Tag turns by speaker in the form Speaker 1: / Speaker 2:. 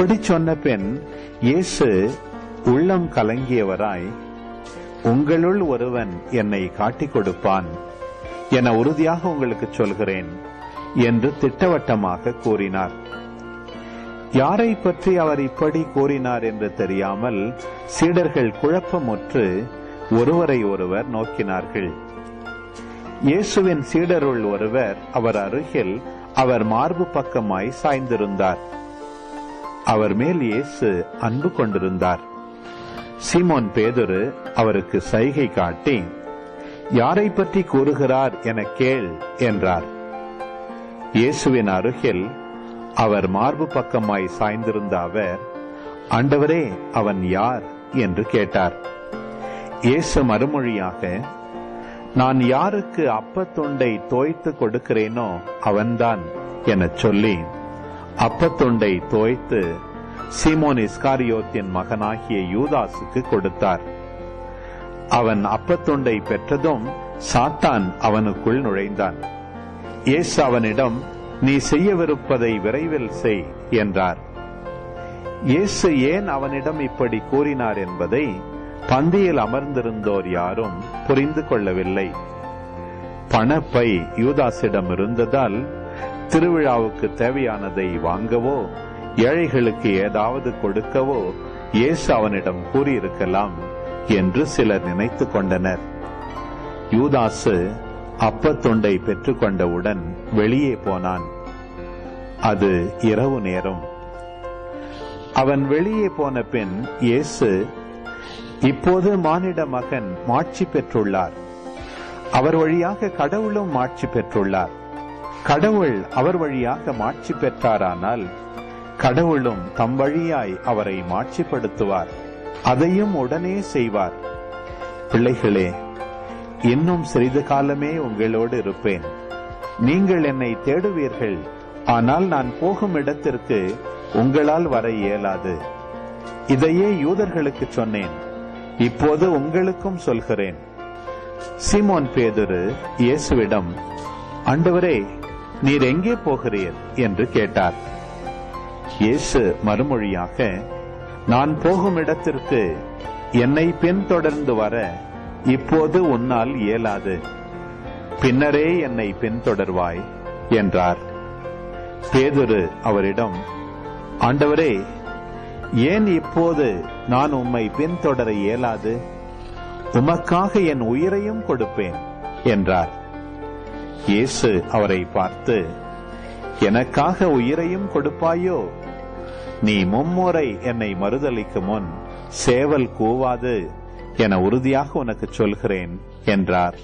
Speaker 1: இப்படி சொன்ன பின் இயேசு உள்ளம் கலங்கியவராய் உங்களுள் ஒருவன் என்னை காட்டிக் கொடுப்பான். என உறுதியாக உங்களுக்கு சொல்கிறேன் என்று திட்டவட்டமாக கூறினார். யாரை பற்றி அவர் இப்படி கூறினார் என்று தெரியாமல் சீடர்கள் குழப்பமுற்று ஒருவரை ஒருவர் நோக்கினார்கள். இயேசுவின் சீடருள் ஒருவர் அவர் அருகில் அவர் மார்பு பக்கமாய் சாய்ந்திருந்தார். அவர் மேல் இயேசு அன்பு கொண்டிருந்தார். சீமோன் பேதுரு அவருக்கு சைகை காட்டி யாரை பற்றி கூறுகிறார் என கேள் என்றார். இயேசுவின் அருகில் அவர் மார்பு பக்கமாய் சாய்ந்திருந்த அவர் ஆண்டவரே அவன் யார்? என்று கேட்டார். இயேசு மறுமொழியாக நான் யாருக்கு அப்பத்துண்டை தோய்த்து கொடுக்கிறேனோ அவன்தான் எனச் சொல்லி அப்பத்துண்டை தோய்த்து சீமோன் இஸ்காரியோத்தின் மகனாகிய யூதாசுக்கு கொடுத்தார். அவன் அப்பத்துண்டை பெற்றதும் சாத்தான் அவனுக்குள் நுழைந்தான். இயேசு அவனிடம் நீ செய்யவிருப்பதை விரைவில் செய் என்றார். இயேசு ஏன் அவனிடம் இப்படி கூறினார் என்பதை பந்தியில் அமர்ந்திருந்தோர் யாரும் புரிந்து கொள்ளவில்லை. பணப்பை யூதாசிடம் இருந்ததால் திருவிழாவுக்கு தேவையானதை வாங்கவோ ஏழைகளுக்கு ஏதாவது கொடுக்கவோ இயேசு அவனிடம் கூறியிருக்கலாம் என்று சிலர் நினைத்துக் கொண்டனர். யூதாசு அப்பத்துண்டை பெற்றுக்கொண்டவுடன் வெளியே போனான். அது இரவு நேரம். அவன் வெளியே போன பின் இயேசு இப்போது மானிட மகன் மாட்சி பெற்றுள்ளார். அவர் வழியாக கடவுளும் மாட்சி பெற்றுள்ளார். கடவுள் அவர் வழியாக மாட்சி பெற்றாரானால் கடவுளும் தம் வழியாய் அவரை மாட்சிப்படுத்துவார். அதையும் உடனே செய்வார். பிள்ளைகளே இன்னும் சிறிது காலமே உங்களோடு இருப்பேன். நீங்கள் என்னை தேடுவீர்கள் ஆனால் நான் போகும் இடத்திற்கு உங்களால் வர இயலாது. இதையே யூதர்களுக்கு சொன்னேன் இப்போது உங்களுக்கும் சொல்கிறேன். சிமோன் பேதுரு இயேசுவிடம் ஆண்டவரே நீர் எங்கே போகிறீர்? என்று கேட்டார். இயேசு மறுமொழியாக நான் போகும் இடத்திற்கு என்னை பின்தொடர்ந்து வர இப்போது உன்னால் இயலாது. பின்னரே என்னை பின்தொடர்வாய் என்றார். பேதுரு அவரிடம் ஆண்டவரே ஏன் இப்போது நான் உம்மை பின்தொடர இயலாது? உமக்காக என் உயிரையும் கொடுப்பேன் என்றார். இயேசு அவரை பார்த்து எனக்காக உயிரையும் கொடுப்பாயோ? நீ மும்முறை என்னை மறுதலிக்கும் முன் சேவல் கூவாது என உறுதியாக உனக்கு சொல்கிறேன் என்றார்.